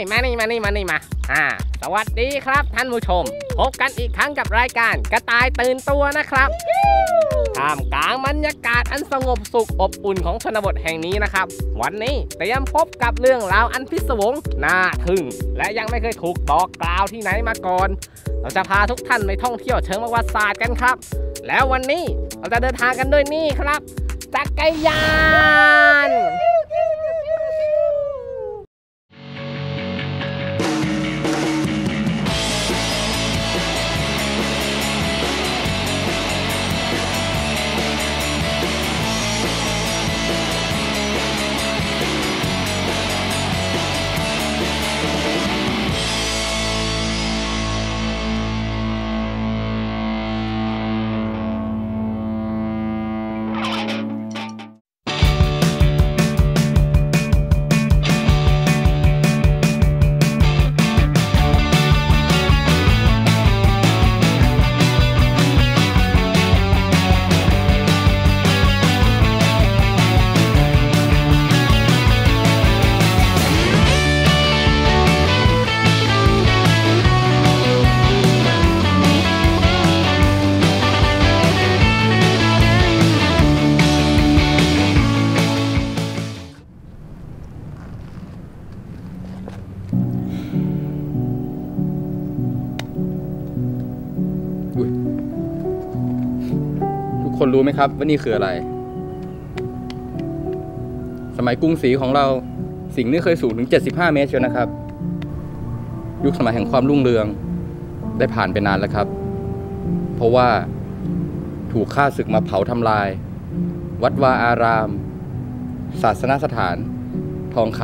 ยมานี่มานี่มานี่มา อ่า สวัสดีครับท่านผู้ชม พบกันอีกครั้งกับรายการกระต่ายตื่นตัวนะครับท่ามกลางบรรยากาศอันสงบสุขอบอุ่นของชนบทแห่งนี้นะครับ วันนี้เตรียมพบกับเรื่องราวอันพิศวงน่าทึ่ง และยังไม่เคยถูกบอกกล่าวที่ไหนมาก่อน เราจะพาทุกท่านไปท่องเที่ยวเชิงประวัติศาสตร์กันครับ แล้ววันนี้เราจะเดินทางกันด้วยนี่ครับจักรยาน ทุกคนรู้ไหมครับว่านี่คืออะไร สมัยกรุงศรีของเราสิ่งนี้เคยสูงถึง 75 เมตรเชียวนะครับ ยุคสมัยแห่งความรุ่งเรืองได้ผ่านไปนานแล้วครับ เพราะว่าถูกฆ่าศึกมาเผาทำลาย วัดวาอาราม ศาสนสถาน ทองค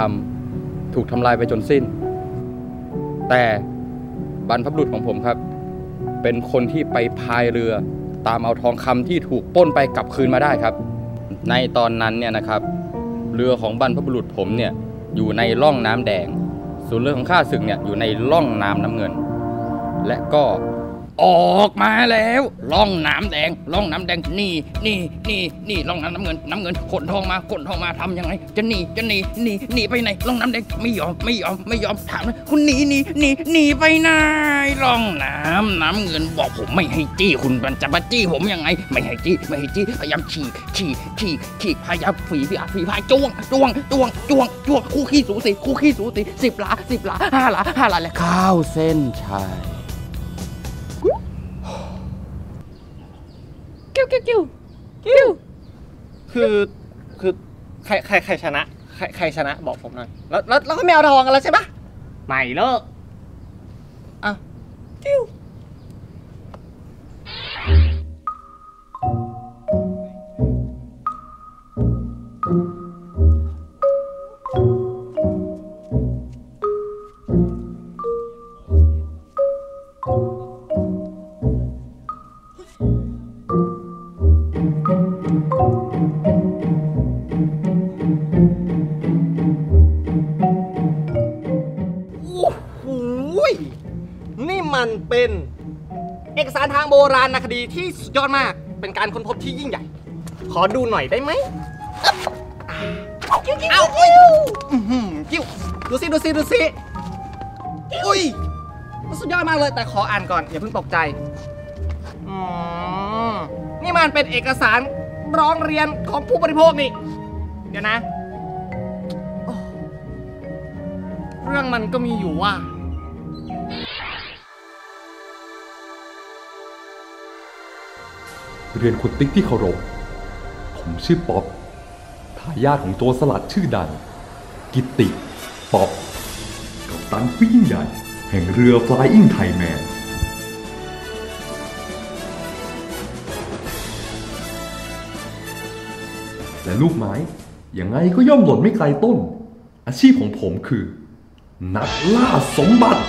ำถูกทำลายไปจนสิ้น แต่บรรพบุรุษของผมครับ เป็นคนที่ไปพายเรือ ตามเอาทองคำที่ถูกป้นไปกลับคืนมาได้ครับ ในตอนนั้นเนี่ยนะครับ เรือของบรรพบุรุษผมเนี่ยอยู่ในร่องน้ำแดง ส่วนเรือของข้าศึกเนี่ยอยู่ในร่องน้ำน้ำเงิน และก็ ออกมาแล้วร่องน้ำแดงร่องน้ำแดงนี่นี่นี่นี่ร่องน้ำน้ำเงินน้ำเงินขนทองมาขนทองมาทำยังไง จะหนีจะหนีหนีหนีไปไหนร่องน้ำแดงไม่ยอมไม่ยอมไม่ยอมถามเลยคุณหนีหนีหนีหนีไปไหนร่องน้ำน้ำเงินบอกผมไม่ให้จี้คุณมันจะมาจี้ผมยังไง ไม่ให้จี้ไม่ให้จี้พยายามฉีกฉีกฉีกฉีกพยายามฝีฝีฝีพายจ้วงจ้วงจ้วงจ้วงจ้วงคู่ขี้สูสีคู่ขี้สูสีสิบหลาสิบหลาห้าหลาห้าหลาและข้าวเส้นชัย วกิ้วกิ้วกิ้วคือคือใครใครใครชนะใครใครชนะบอกผมหน่อยแล้วแล้วแล้วก็ไม่เอาทองกันแล้วใช่ปะไม่เลิกอะกิ้วโหยนี่มันเป็นเอกสารทางโบราณคดีที่สุดยอดมาก เป็นการค้นพบที่ยิ่งใหญ่ ขอดูหน่อยได้ไหมกิ้วกิ้วเอาอุ้ยอื้อหือกิ้วดูสิดูสิดูสิอุ้ยมันสุดยอดมากเลย แต่ขออ่านก่อน อย่าเพิ่งตกใจอืมนี่มันเป็นเอกสารร้องเรียนของผู้บริโภคนี่ เดี๋ยวนะ เรื่องมันก็มีอยู่ว่า เรียนคุณติ๊กที่เคารพ ผมชื่อป๊อปทายาทของโจรสลัดชื่อดัง กิตติป๊อปกับตันผู้ยิ่งใหญ่ แห่งเรือ Flying Thaiman และลูกไม้ ยังไงก็ย่อมหล่นไม่ไกลต้น อาชีพของผมคือ นักล่าสมบัติ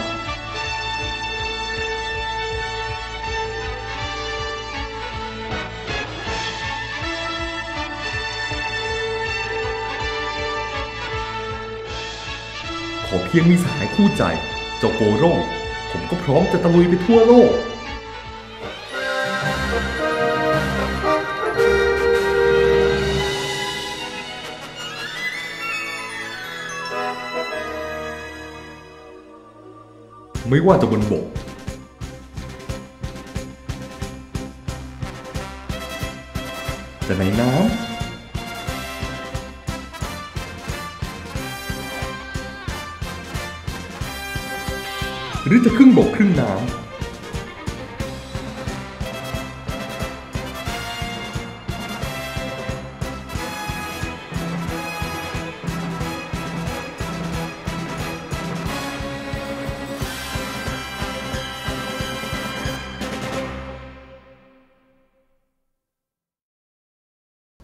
พียงมีสหายคู่ใจ เจ้าโกโร่ผมก็พร้อมจะตะลุยไปทั่วโลก ไม่ว่าจะบนบก จะในน้ำ หรือจะครึ่งบกครึ่งน้ำ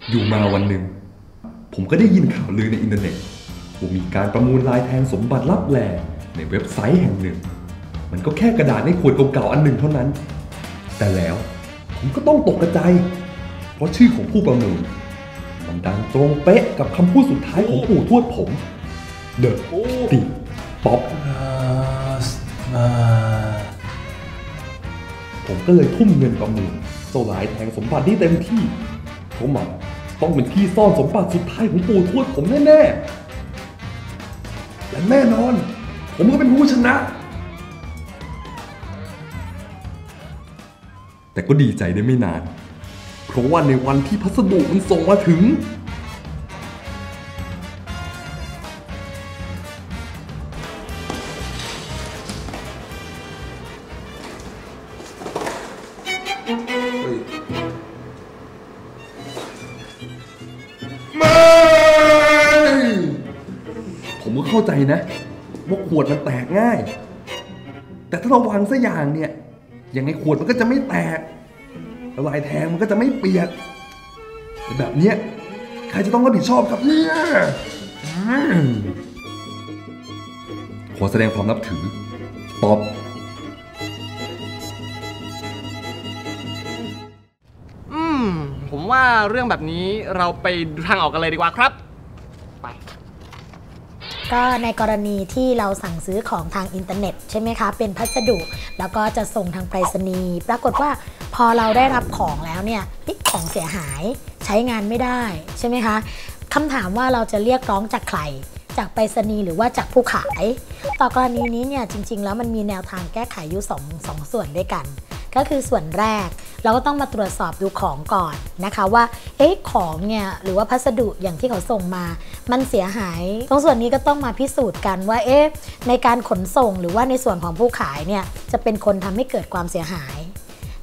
อยู่มาวันหนึ่ง ผมก็ได้ยินข่าวลือในอินเทอร์เน็ตว่ามีการประมูลลายแทนสมบัติลับแลในเว็บไซต์แห่งหนึ่ง มันก็แค่กระดาษในขวดเก่าๆอันหนึ่งเท่านั้น แต่แล้วผมก็ต้องตกกระจเพราะชื่อของผู้ประมูลมันดังตรงเป๊ะกับคำพูดสุดท้ายของปู่ทวดผม เดอะติป๊อปผมก็เลยทุ่มเงินประมูลเจ้าลายแทงสมบัตินี้เต็มที่เพราะมันต้องเป็นที่ซ่อนสมบัติสุดท้ายของปู่ทวดผมแน่ๆ และแน่นอน ผมก็เป็นผู้ชนะ แต่ก็ดีใจได้ไม่นาน เพราะว่าในวันที่พัสดุมันส่งมาถึงไม่ผมก็เข้าใจนะว่าขวดมันแตกง่าย แต่ถ้าเราวางสักอย่างเนี่ย ยังไงขวดมันก็จะไม่แตกแล้วลายแทงมันก็จะไม่เปียกแต่แบบเนี้ยใครจะต้องรับผิดชอบครับเนี่ยอืมขอแสดงความนับถือ ป๊อบอืม ผมว่าเรื่องแบบนี้เราไปดูทางออกกันเลยดีกว่าครับไป ก็ในกรณีที่เราสั่งซื้อของทางอินเทอร์เน็ตใช่ไหมคะ เป็นพัสดุ แล้วก็จะส่งทางไปรษณีย์ปรากฏว่าพอเราได้รับของแล้วเนี่ยเอ๊ะของเสียหายใช้งานไม่ได้ใช่ไหมคะคำถามว่าเราจะเรียกร้องจากใครจากไปรษณีย์หรือว่าจากผู้ขาย ต่อกรณีนี้เนี่ยจริง ๆ แล้วมันมีแนวทางแก้ไขอยู่สองสองส่วนด้วยกัน ก็คือส่วนแรก เราก็ต้องมาตรวจสอบดูของก่อนนะคะว่าเอ๊ะของเนี่ยหรือว่าพัสดุอย่างที่เขาส่งมา มันเสียหาย ตรงส่วนนี้ก็ต้องมาพิสูจน์กันว่าเอ๊ะในการขนส่งหรือว่าในส่วนของผู้ขายเนี่ยจะเป็นคนทำให้เกิดความเสียหาย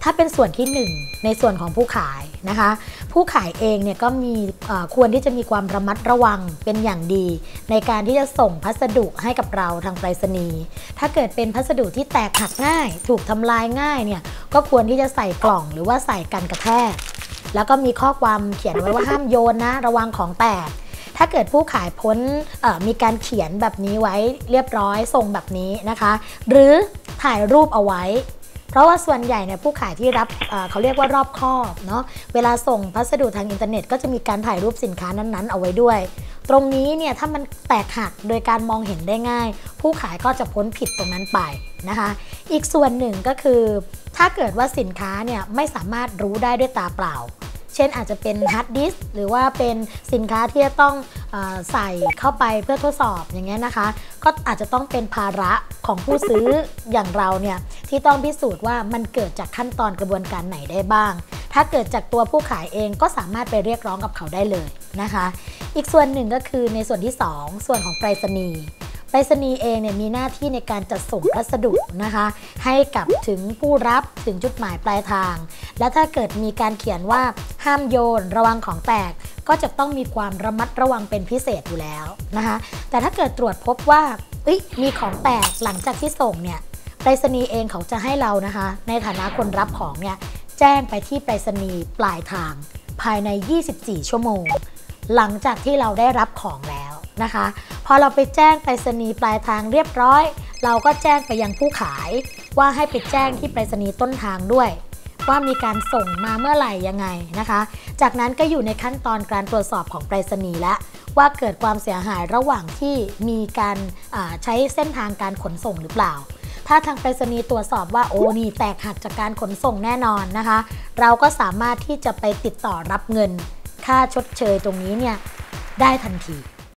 ถ้าเป็นส่วนที่ 1 ในส่วนของผู้ขาย นะคะ ผู้ขายเองเนี่ยก็มีควรที่จะมีความระมัดระวังเป็นอย่างดี ในการที่จะส่งพัสดุให้กับเราทางไปรษณีย์ถ้าเกิดเป็นพัสดุที่แตกหักง่าย ถูกทำลายง่ายเนี่ยก็ควรที่จะใส่กล่องหรือว่าใส่กันกระแทกแล้วก็มีข้อความเขียนไว้ว่าห้ามโยนนะระวังของแตกถ้าเกิดผู้ขายพ้นมีการเขียนแบบนี้ไว้เรียบร้อยส่งแบบนี้นะคะ หรือถ่ายรูปเอาไว้ เพราะว่าส่วนใหญ่เนี่ยผู้ขายที่รับเขาเรียกว่ารอบคอบเนาะเวลาส่งพัสดุทางอินเทอร์เน็ต ก็จะมีการถ่ายรูปสินค้านั้นๆ เอาไว้ด้วย ตรงนี้เนี่ยถ้ามันแตกหักโดยการมองเห็นได้ง่าย ผู้ขายก็จะพ้นผิดตรงนั้นไปนะคะ อีกส่วนหนึ่งก็คือ ถ้าเกิดว่าสินค้าเนี่ยไม่สามารถรู้ได้ด้วยตาเปล่า เช่นอาจจะเป็นฮาร์ดดิสหรือว่าเป็นสินค้าที่จะต้องออใส่เข้าไปเพื่อทดสอบอย่างเงี้ยนะคะ ก็อาจจะต้องเป็นภาระของผู้ซื้ออย่างเราเนี่ยที่ต้องพิสูจน์ว่ามันเกิดจากขั้นตอนกระบวนการไหนได้บ้าง ถ้าเกิดจากตัวผู้ขายเองก็สามารถไปเรียกร้องกับเขาได้เลยนะคะ อีกส่วนหนึ่งก็คือในส่วนที่ 2 ส่วนของไปรษณีย์ ไปรษณีย์เองเนี่ยมีหน้าที่ในการจัดส่งพัสดุนะคะ ให้กับถึงผู้รับถึงจุดหมายปลายทาง และถ้าเกิดมีการเขียนว่าห้ามโยนระวังของแตก ก็จะต้องมีความระมัดระวังเป็นพิเศษอยู่แล้วนะคะ แต่ถ้าเกิดตรวจพบว่าเอ้ยมีของแตกหลังจากที่ส่งเนี่ยไปรษณีย์เองเขาจะให้เรานะคะ ในฐานะคนรับของเนี่ยแจ้งไปที่ไปรษณีย์ปลายทาง ภายใน 24 ชั่วโมง หลังจากที่เราได้รับของแล้วนะคะ พอเราไปแจ้งไปรษณีย์ปลายทางเรียบร้อย เราก็แจ้งไปยังผู้ขาย ว่าให้ไปแจ้งที่ไปรษณีย์ต้นทางด้วย ว่ามีการส่งมาเมื่อไหร่ยังไงนะคะ จากนั้นก็อยู่ในขั้นตอนการตรวจสอบของไปรษณีย์และว่าเกิดความเสียหายระหว่างที่มีการใช้เส้นทางการขนส่งหรือเปล่า ถ้าทางไปรษณีย์ตรวจสอบว่าโอ้นี่แตกหักจากการขนส่งแน่นอนนะคะ เราก็สามารถที่จะไปติดต่อรับเงิน ค่าชดเชยตรงนี้เนี่ยได้ทันที